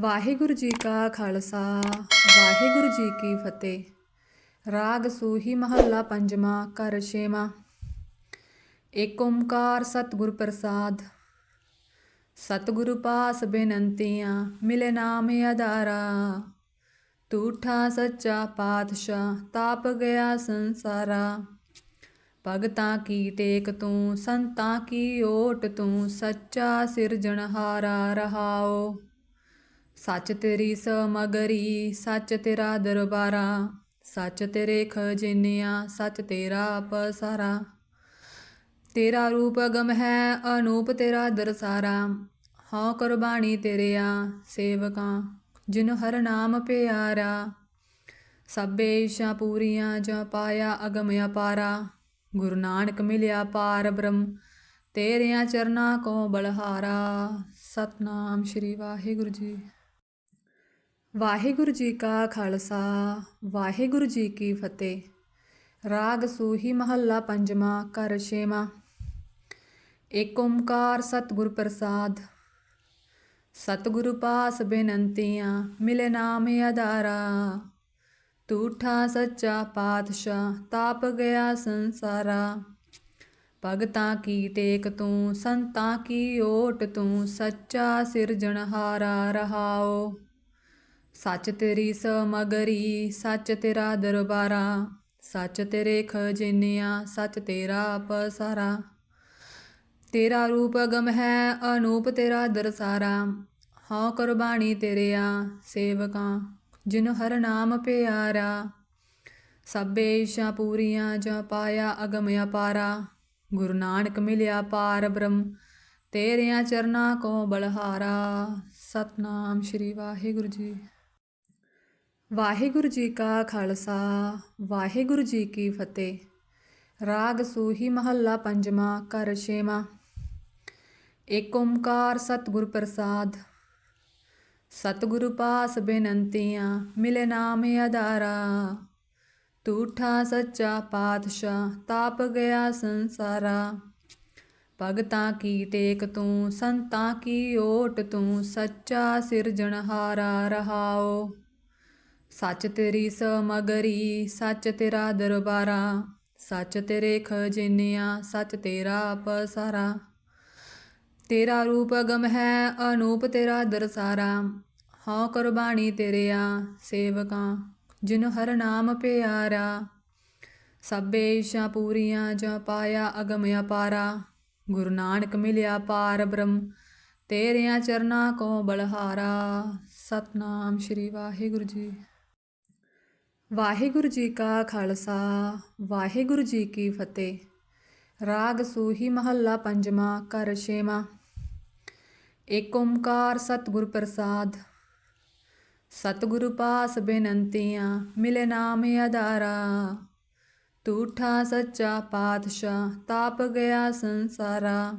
ਵਾਹਿਗੁਰੂ ਜੀ ਕਾ ਖਾਲਸਾ, ਵਾਹਿਗੁਰੂ ਜੀ ਕੀ ਫਤਿਹ। ਰਾਗ ਸੂਹੀ ਮਹੱਲਾ ਪੰਜਵਾਂ, ਘਰ ਛੇਵਾਂ। ਏਕ ਓੰਕਾਰ ਸਤਿਗੁਰ ਪ੍ਰਸਾਦ। ਸਤਿਗੁਰੂ ਪਾਸ ਬੇਨੰਤੀਆਂ, ਮਿਲੇ ਨਾਮ ਆਧਾਰਾ। ਤੂਠਾ ਸੱਚਾ ਪਾਤਸ਼ਾਹ, ਤਾਪ ਗਿਆ ਸੰਸਾਰਾ। ਭਗਤਾਂ ਕੀ ਟੇਕ ਤੂੰ, ਸੰਤਾਂ ਕੀ ਓਟ ਤੂੰ, ਸੱਚਾ ਸਿਰਜਣਹਾਰਾ ਰਹਾਓ। ਸੱਚ ਤੇਰੀ ਸਮਗਰੀ, ਸੱਚ ਤੇਰਾ ਦਰਬਾਰਾ, ਸੱਚ ਤੇਰੇ ਖਜ਼ਾਨਿਆਂ, ਸੱਚ ਤੇਰਾ ਪਸਾਰਾ। ਤੇਰਾ ਰੂਪ ਅਗਮ ਹੈ, ਅਨੂਪ ਤੇਰਾ ਦਰਸਾਰਾ। ਹਉ ਕੁਰਬਾਨੀ ਤੇਰਿਆ ਸੇਵਕਾਂ, ਜਿਨ ਹਰ ਨਾਮ ਪਿਆਰਾ। ਸਭੇ ਇਸ਼ਾ ਪੂਰੀਆਂ ਜਾਂ ਪਾਇਆ ਅਗਮ ਅਪਾਰਾ। ਗੁਰੂ ਨਾਨਕ ਮਿਲਿਆ ਪਾਰ ਬ੍ਰਹਮ, ਤੇਰਿਆਂ ਚਰਨਾਂ ਕੋ ਬਲਹਾਰਾ। ਸਤਨਾਮ ਸ਼੍ਰੀ ਵਾਹਿਗੁਰੂ ਜੀ। ਵਾਹਿਗੁਰੂ ਜੀ ਕਾ ਖਾਲਸਾ, ਵਾਹਿਗੁਰੂ ਜੀ ਕੀ ਫਤਿਹ। ਰਾਗ ਸੂਹੀ ਮਹੱਲਾ ਪੰਜਵਾਂ, ਘਰ ਛੇਵਾਂ। ਏਕ ਓੰਕਾਰ ਸਤਿਗੁਰ ਪ੍ਰਸਾਦ। ਸਤਿਗੁਰੂ ਪਾਸ ਬੇਨੰਤੀਆਂ, ਮਿਲੇ ਨਾਮ ਆਧਾਰਾ। ਤੂਠਾ ਸੱਚਾ ਪਾਤਸ਼ਾਹ, ਤਾਪ ਗਿਆ ਸੰਸਾਰਾ। ਭਗਤਾਂ ਕੀ ਟੇਕ ਤੂੰ, ਸੰਤਾਂ ਕੀ ਓਟ ਤੂੰ, ਸੱਚਾ ਸਿਰਜਣਹਾਰਾ ਰਹਾਓ। ਸੱਚ ਤੇਰੀ ਸਮਗਰੀ, ਸੱਚ ਤੇਰਾ ਦਰਬਾਰਾ, ਸੱਚ ਤੇਰੇ ਖਜ਼ਾਨਿਆਂ, ਸੱਚ ਤੇਰਾ ਪਸਾਰਾ। ਤੇਰਾ ਰੂਪ ਅਗਮ ਹੈ, ਅਨੂਪ ਤੇਰਾ ਦਰਸਾਰਾ। ਹਾਂ, ਕੁਰਬਾਨੀ ਤੇਰਿਆ ਸੇਵਕਾਂ, ਜਿਨ ਹਰ ਨਾਮ ਪਿਆਰਾ। ਸਭੇ ਇਸ਼ਾ ਪੂਰੀਆਂ ਜਾਂ ਪਾਇਆ ਅਗਮ ਅਪਾਰਾ। ਗੁਰੂ ਨਾਨਕ ਮਿਲਿਆ ਪਾਰ ਬ੍ਰਹਮ, ਤੇਰਿਆਂ ਚਰਨਾਂ ਕੋ ਬਲਹਾਰਾ। ਸਤਨਾਮ ਸ਼੍ਰੀ ਵਾਹਿਗੁਰੂ ਜੀ। ਵਾਹਿਗੁਰੂ ਜੀ ਕਾ ਖਾਲਸਾ, ਵਾਹਿਗੁਰੂ ਜੀ ਕੀ ਫਤਿਹ। ਰਾਗ ਸੂਹੀ ਮਹੱਲਾ ਪੰਜਵਾਂ, ਘਰ ਛੇਵਾਂ। ਏਕ ਓੰਕਾਰ ਸਤਿਗੁਰ ਪ੍ਰਸਾਦ। ਸਤਿਗੁਰੂ ਪਾਸ ਬੇਨੰਤੀਆਂ, ਮਿਲੇ ਨਾਮ ਆਧਾਰਾ ਤੂਠਾ ਸੱਚਾ ਪਾਤਸ਼ਾਹ, ਤਾਪ ਗਿਆ ਸੰਸਾਰਾ। ਭਗਤਾਂ ਕੀ ਟੇਕ ਤੂੰ, ਸੰਤਾਂ ਕੀ ਓਟ ਤੂੰ, ਸੱਚਾ ਸਿਰਜਣਹਾਰਾ ਰਹਾਓ। ਸੱਚ ਤੇਰੀ ਸਮਗਰੀ, ਸੱਚ ਤੇਰਾ ਦਰਬਾਰਾ, ਸੱਚ ਤੇਰੇ ਖਜ਼ਾਨਿਆਂ, ਸੱਚ ਤੇਰਾ ਪਸਾਰਾ। ਤੇਰਾ ਰੂਪ ਅਗਮ ਹੈ, ਅਨੂਪ ਤੇਰਾ ਦਰਸਾਰਾ। ਹਉ ਕੁਰਬਾਨੀ ਤੇਰਿਆ ਸੇਵਕਾਂ, ਜਿਨ ਹਰ ਨਾਮ ਪਿਆਰਾ। ਸਭੇ ਇਸ਼ਾ ਪੂਰੀਆਂ ਜਾਂ ਪਾਇਆ ਅਗਮ ਅਪਾਰਾ। ਗੁਰੂ ਨਾਨਕ ਮਿਲਿਆ ਪਾਰ ਬ੍ਰਹਮ, ਤੇਰਿਆਂ ਚਰਨਾਂ ਕੋ ਬਲਹਾਰਾ। ਸਤਨਾਮ ਸ਼੍ਰੀ ਵਾਹਿਗੁਰੂ ਜੀ। ਵਾਹਿਗੁਰੂ ਜੀ ਕਾ ਖਾਲਸਾ, ਵਾਹਿਗੁਰੂ ਜੀ ਕੀ ਫਤਿਹ। ਰਾਗ ਸੂਹੀ ਮਹੱਲਾ ਪੰਜਵਾਂ, ਘਰ ਛੇਵਾਂ। ਏਕ ਓੰਕਾਰ ਸਤਿਗੁਰ ਪ੍ਰਸਾਦ। ਸਤਿਗੁਰੂ ਪਾਸ ਬੇਨੰਤੀਆਂ, ਮਿਲੇ ਨਾਮ ਆਧਾਰਾ ਤੂਠਾ ਸੱਚਾ ਪਾਤਸ਼ਾਹ, ਤਾਪ ਗਿਆ ਸੰਸਾਰਾ।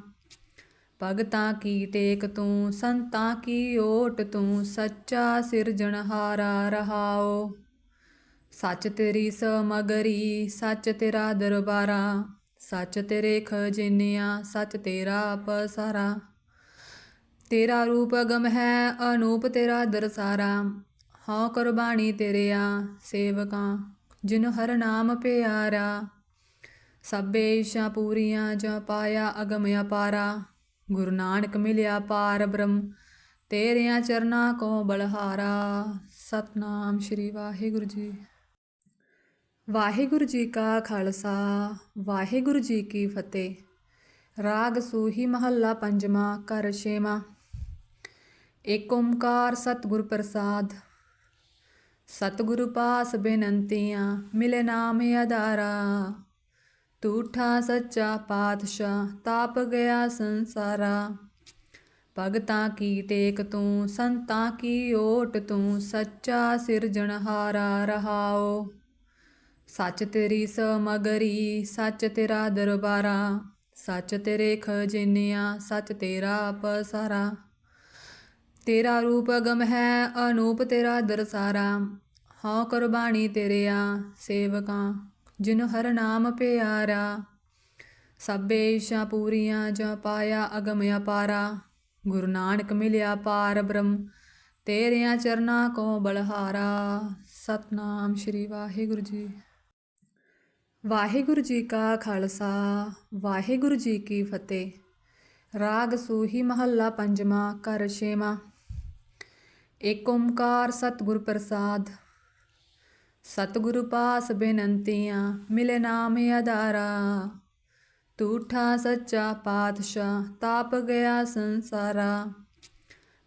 ਭਗਤਾਂ ਕੀ ਟੇਕ ਤੂੰ, ਸੰਤਾਂ ਕੀ ਓਟ ਤੂੰ, ਸੱਚਾ ਸਿਰਜਣਹਾਰਾ ਰਹਾਓ। ਸੱਚ ਤੇਰੀ ਸਮਗਰੀ, ਸੱਚ ਤੇਰਾ ਦਰਬਾਰਾ, ਸੱਚ ਤੇਰੇ ਖਜ਼ਾਨਿਆਂ, ਸੱਚ ਤੇਰਾ ਪਸਾਰਾ। ਤੇਰਾ ਰੂਪ ਅਗਮ ਹੈ, ਅਨੂਪ ਤੇਰਾ ਦਰਸਾਰਾ। ਹਉ ਕੁਰਬਾਨੀ ਤੇਰਿਆ ਸੇਵਕਾਂ, ਜਿਨ ਹਰ ਨਾਮ ਪਿਆਰਾ। ਸਭੇ ਇਸ਼ਾ ਪੂਰੀਆਂ ਜਾਂ ਪਾਇਆ ਅਗਮ ਅਪਾਰਾ। ਗੁਰੂ ਨਾਨਕ ਮਿਲਿਆ ਪਾਰ ਬ੍ਰਹਮ, ਤੇਰਿਆਂ ਚਰਨਾਂ ਕੋ ਬਲਹਾਰਾ। ਸਤਨਾਮ ਸ਼੍ਰੀ ਵਾਹਿਗੁਰੂ ਜੀ। ਵਾਹਿਗੁਰੂ ਜੀ ਕਾ ਖਾਲਸਾ, ਵਾਹਿਗੁਰੂ ਜੀ ਕੀ ਫਤਿਹ। ਰਾਗ ਸੂਹੀ ਮਹੱਲਾ ਪੰਜਵਾਂ, ਘਰ ਛੇਵਾਂ। ਏਕ ਓੰਕਾਰ ਸਤਿਗੁਰ ਪ੍ਰਸਾਦ। ਸਤਿਗੁਰੂ ਪਾਸ ਬੇਨੰਤੀਆਂ, ਮਿਲੇ ਨਾਮ ਆਧਾਰਾ। ਤੂਠਾ ਸੱਚਾ ਪਾਤਸ਼ਾਹ, ਤਾਪ ਗਿਆ ਸੰਸਾਰਾ। ਭਗਤਾਂ ਕੀ ਟੇਕ ਤੂੰ, ਸੰਤਾਂ ਕੀ ਓਟ ਤੂੰ, ਸੱਚਾ ਸਿਰਜਣਹਾਰਾ ਰਹਾਓ। ਸੱਚ ਤੇਰੀ ਸਮਗਰੀ, ਸੱਚ ਤੇਰਾ ਦਰਬਾਰਾ, ਸੱਚ ਤੇਰੇ ਖਜ਼ਾਨਿਆਂ, ਸੱਚ ਤੇਰਾ ਪਸਾਰਾ। ਤੇਰਾ ਰੂਪ ਅਗਮ ਹੈ, ਅਨੂਪ ਤੇਰਾ ਦਰਸਾਰਾ। ਹਉ ਕੁਰਬਾਨੀ ਤੇਰਿਆ ਸੇਵਕਾਂ, ਜਿਨ ਹਰ ਨਾਮ ਪਿਆਰਾ। ਸਭੇ ਇਸ਼ਾ ਪੂਰੀਆਂ ਜਾਂ ਪਾਇਆ ਅਗਮ ਅਪਾਰਾ। ਗੁਰੂ ਨਾਨਕ ਮਿਲਿਆ ਪਾਰ ਬ੍ਰਹਮ, ਤੇਰਿਆਂ ਚਰਨਾਂ ਕੋ ਬਲਹਾਰਾ। ਸਤਨਾਮ ਸ਼੍ਰੀ ਵਾਹਿਗੁਰੂ ਜੀ। ਵਾਹਿਗੁਰੂ ਜੀ ਕਾ ਖਾਲਸਾ, ਵਾਹਿਗੁਰੂ ਜੀ ਕੀ ਫਤਿਹ। ਰਾਗ ਸੂਹੀ ਮਹੱਲਾ ਪੰਜਵਾਂ, ਘਰ ਛੇਵਾਂ। ਏਕ ਓੰਕਾਰ ਸਤਿਗੁਰ ਪ੍ਰਸਾਦ। ਸਤਿਗੁਰੂ ਪਾਸ ਬੇਨੰਤੀਆਂ, ਮਿਲੇ ਨਾਮ ਆਧਾਰਾ। ਤੂਠਾ ਸੱਚਾ ਪਾਤਸ਼ਾਹ, ਤਾਪ ਗਿਆ ਸੰਸਾਰਾ।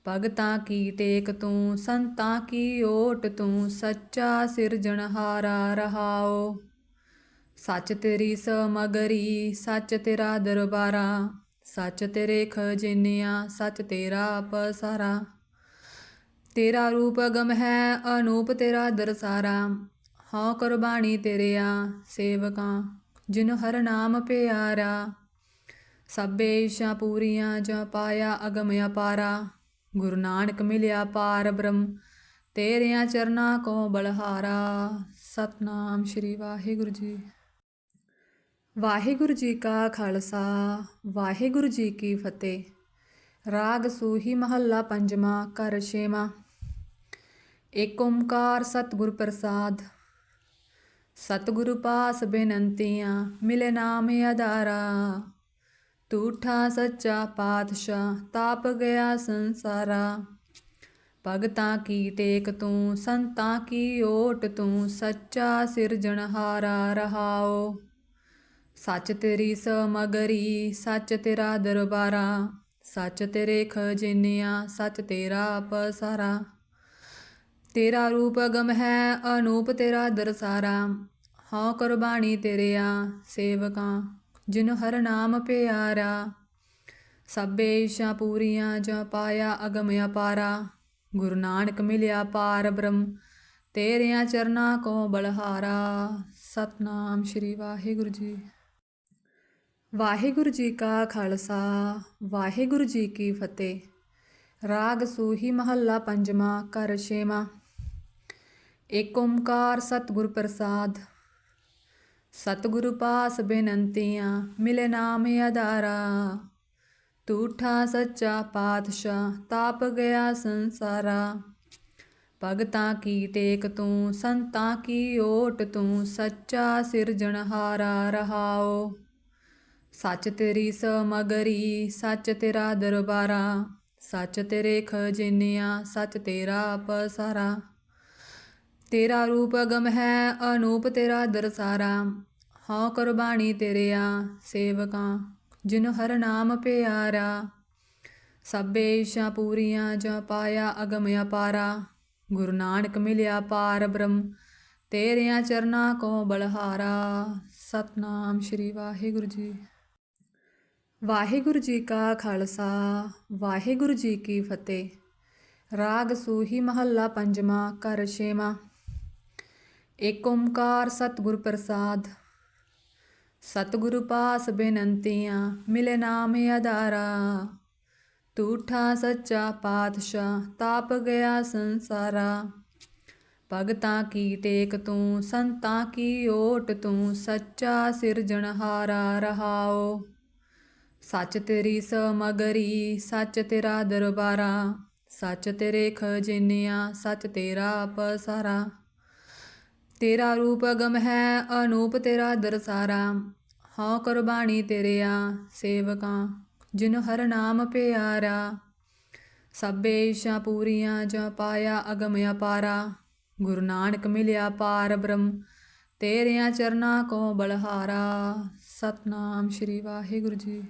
ਭਗਤਾਂ ਕੀ ਟੇਕ ਤੂੰ, ਸੰਤਾਂ ਕੀ ਓਟ ਤੂੰ, ਸੱਚਾ ਸਿਰਜਣਹਾਰਾ ਰਹਾਓ। ਸੱਚ ਤੇਰੀ ਸਮਗਰੀ, ਸੱਚ ਤੇਰਾ ਦਰਬਾਰਾ, ਸੱਚ ਤੇਰੇ ਖਜ਼ਾਨਿਆਂ, ਸੱਚ ਤੇਰਾ ਪਸਾਰਾ। ਤੇਰਾ ਰੂਪ ਅਗਮ ਹੈ, ਅਨੂਪ ਤੇਰਾ ਦਰਸਾਰਾ। ਹਾਂ, ਕੁਰਬਾਨੀ ਤੇਰਿਆ ਸੇਵਕਾਂ, ਜਿਨ ਹਰ ਨਾਮ ਪਿਆਰਾ। ਸਭੇ ਇਸ਼ਾ ਪੂਰੀਆਂ ਜਾਂ ਪਾਇਆ ਅਗਮ ਅਪਾਰਾ। ਗੁਰੂ ਨਾਨਕ ਮਿਲਿਆ ਪਾਰ ਬ੍ਰਹਮ, ਤੇਰਿਆਂ ਚਰਨਾਂ ਕੋ ਬਲਹਾਰਾ। ਸਤਨਾਮ ਸ਼੍ਰੀ ਵਾਹਿਗੁਰੂ ਜੀ। ਵਾਹਿਗੁਰੂ ਜੀ ਕਾ ਖਾਲਸਾ, ਵਾਹਿਗੁਰੂ ਜੀ ਕੀ ਫਤਿਹ। ਰਾਗ ਸੂਹੀ ਮਹੱਲਾ ਪੰਜਵਾਂ, ਘਰ ਛੇਵਾਂ। ਏਕ ਓੰਕਾਰ ਸਤਿਗੁਰ ਪ੍ਰਸਾਦ। ਸਤਿਗੁਰੂ ਪਾਸ ਬੇਨੰਤੀਆਂ, ਮਿਲੇ ਨਾਮ ਆਧਾਰਾ ਤੂਠਾ ਸੱਚਾ ਪਾਤਸ਼ਾਹ, ਤਾਪ ਗਿਆ ਸੰਸਾਰਾ। ਭਗਤਾਂ ਕੀ ਟੇਕ ਤੂੰ, ਸੰਤਾਂ ਕੀ ਓਟ ਤੂੰ, ਸੱਚਾ ਸਿਰਜਣਹਾਰਾ ਰਹਾਓ। ਸੱਚ ਤੇਰੀ ਸਮਗਰੀ, ਸੱਚ ਤੇਰਾ ਦਰਬਾਰਾ, ਸੱਚ ਤੇਰੇ ਖਜ਼ਾਨਿਆਂ, ਸੱਚ ਤੇਰਾ ਪਸਾਰਾ। ਤੇਰਾ ਰੂਪ ਅਗਮ ਹੈ, ਅਨੂਪ ਤੇਰਾ ਦਰਸਾਰਾ। ਹਉ ਸੱਚ ਤੇਰਾ ਦਰਬਾਰਾ ਸੱਚ ਤੇਰਾ ਰੂਪ ਅਗਮ ਹੈ ਅਨੂਪ ਤੇਰਾ ਦਰਸਾਰਾ ਹਉ ਕੁਰਬਾਨੀ ਤੇਰਿਆ ਸੇਵਕਾਂ, ਜਿਨ ਹਰ ਨਾਮ ਪਿਆਰਾ। ਸਭੇ ਇਸ਼ਾ ਪੂਰੀਆਂ ਜਾਂ ਪਾਇਆ ਅਗਮ ਅਪਾਰਾ। ਗੁਰੂ ਨਾਨਕ ਮਿਲਿਆ ਪਾਰ ਬ੍ਰਹਮ, ਤੇਰਿਆਂ ਚਰਨਾਂ ਕੋ ਬਲਹਾਰਾ। ਸਤਨਾਮ ਸ਼੍ਰੀ ਵਾਹਿਗੁਰੂ ਜੀ। ਵਾਹਿਗੁਰੂ ਜੀ ਕਾ ਖਾਲਸਾ, ਵਾਹਿਗੁਰੂ ਜੀ ਕੀ ਫਤਿਹ। ਰਾਗ ਸੂਹੀ ਮਹੱਲਾ ਪੰਜਵਾਂ, ਘਰ ਛੇਵਾਂ। ਏਕ ਓੰਕਾਰ ਸਤਿਗੁਰ ਪ੍ਰਸਾਦ। ਸਤਿਗੁਰੂ ਪਾਸ ਬੇਨੰਤੀਆਂ, ਮਿਲੇ ਨਾਮ ਆਧਾਰਾ। ਤੂਠਾ ਸੱਚਾ ਪਾਤਸ਼ਾਹ, ਤਾਪ ਗਿਆ ਸੰਸਾਰਾ। ਭਗਤਾਂ ਕੀ ਟੇਕ ਤੂੰ, ਸੰਤਾਂ ਕੀ ਓਟ ਤੂੰ, ਸੱਚਾ ਸਿਰਜਣਹਾਰਾ ਰਹਾਓ। ਸੱਚ ਤੇਰੀ ਸਮਗਰੀ, ਸੱਚ ਤੇਰਾ ਦਰਬਾਰਾ, ਸੱਚ ਤੇਰੇ ਖਜ਼ਾਨਿਆਂ, ਸੱਚ ਤੇਰਾ ਪਸਾਰਾ। ਤੇਰਾ ਰੂਪ ਅਗਮ ਹੈ, ਅਨੂਪ ਤੇਰਾ ਦਰਸਾਰਾ। ਹਉ ਕੁਰਬਾਨੀ ਤੇਰਿਆ ਸੇਵਕਾਂ, ਜਿਨ ਹਰ ਨਾਮ ਪਿਆਰਾ। ਸਭੇ ਇਸ਼ਾ ਪੂਰੀਆਂ ਜਾਂ ਪਾਇਆ ਅਗਮ ਅਪਾਰਾ। ਗੁਰੂ ਨਾਨਕ ਮਿਲਿਆ ਪਾਰ ਬ੍ਰਹਮ, ਤੇਰਿਆਂ ਚਰਨਾਂ ਕੋ ਬਲਹਾਰਾ। ਸਤਨਾਮ ਸ਼੍ਰੀ ਵਾਹਿਗੁਰੂ ਜੀ। ਵਾਹਿਗੁਰੂ ਜੀ ਕਾ ਖਾਲਸਾ, ਵਾਹਿਗੁਰੂ ਜੀ ਕੀ ਫਤਿਹ। ਰਾਗ ਸੂਹੀ ਮਹੱਲਾ ਪੰਜਵਾਂ, ਘਰ ਛੇਵਾਂ। ਏਕ ਓੰਕਾਰ ਸਤਿਗੁਰ ਪ੍ਰਸਾਦ। ਸਤਿਗੁਰੂ ਪਾਸ ਬੇਨੰਤੀਆਂ, ਮਿਲੇ ਨਾਮ ਆਧਾਰਾ। ਤੂਠਾ ਸੱਚਾ ਪਾਤਸ਼ਾਹ, ਤਾਪ ਗਿਆ ਸੰਸਾਰਾ। ਭਗਤਾਂ ਕੀ ਟੇਕ ਤੂੰ, ਸੰਤਾਂ ਕੀ ਓਟ ਤੂੰ, ਸੱਚਾ ਸਿਰਜਣਹਾਰਾ ਰਹਾਓ। ਸੱਚ ਤੇਰੀ ਸਮਗਰੀ, ਸੱਚ ਤੇਰਾ ਦਰਬਾਰਾ, ਸੱਚ ਤੇਰੇ ਖਜ਼ਾਨਿਆਂ, ਸੱਚ ਤੇਰਾ ਪਸਾਰਾ। ਤੇਰਾ ਰੂਪ ਅਗਮ ਹੈ, ਅਨੂਪ ਤੇਰਾ ਦਰਸਾਰਾ। ਹਉ ਕੁਰਬਾਨੀ ਤੇਰਿਆ ਸੇਵਕਾਂ, ਜਿਨ ਹਰ ਨਾਮ ਪਿਆਰਾ। ਸਭੇ ਇਸ਼ਾ ਪੂਰੀਆਂ ਜਾਂ ਪਾਇਆ ਅਗਮ ਅਪਾਰਾ। ਗੁਰੂ ਨਾਨਕ ਮਿਲਿਆ ਪਾਰ ਬ੍ਰਹਮ, ਤੇਰਿਆਂ ਚਰਨਾਂ ਕੋ ਬਲਹਾਰਾ। ਸਤਨਾਮ ਸ਼੍ਰੀ ਵਾਹਿਗੁਰੂ ਜੀ।